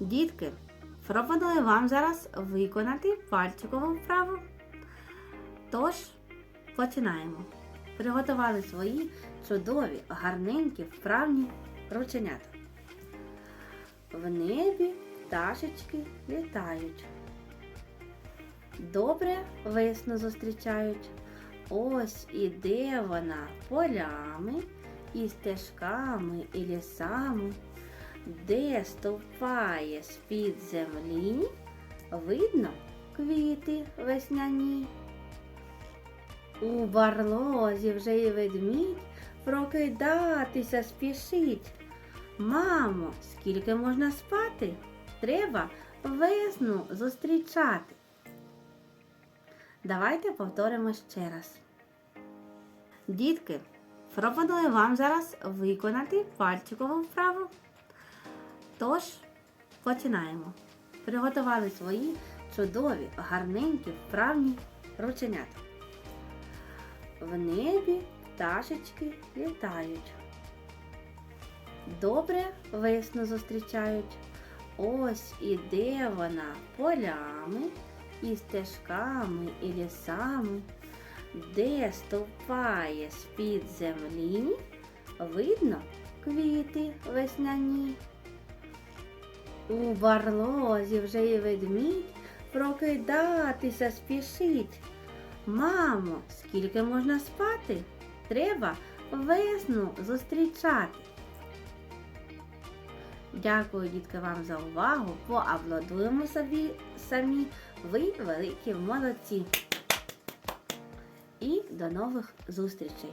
Дітки, пропоную вам зараз виконати пальчикову вправу. Тож, починаємо. Приготували свої чудові, гарненькі, вправні рученята. В небі пташечки літають. Добре весну зустрічають. Ось іде вона полями, і стежками, і лісами, де стовпає з-під землі, видно квіти весняні. У барлозі вже й ведмідь прокидатися спішить. Мамо, скільки можна спати? Треба весну зустрічати. Давайте повторимо ще раз. Дітки, пропоную вам зараз виконати пальчикову вправу. Тож, починаємо. Приготували свої чудові, гарненькі, вправні рученята. В небі пташечки літають. Добре весну зустрічають. Ось іде вона полями, і стежками, і лісами, де стовпає з-під землі, видно квіти весняні. У барлозі вже й ведмідь прокидатися спішить. Мамо, скільки можна спати? Треба весну зустрічати. Дякую, дітки, вам за увагу. Поаплодуємо собі самі. Ви великі молодці. І до нових зустрічей!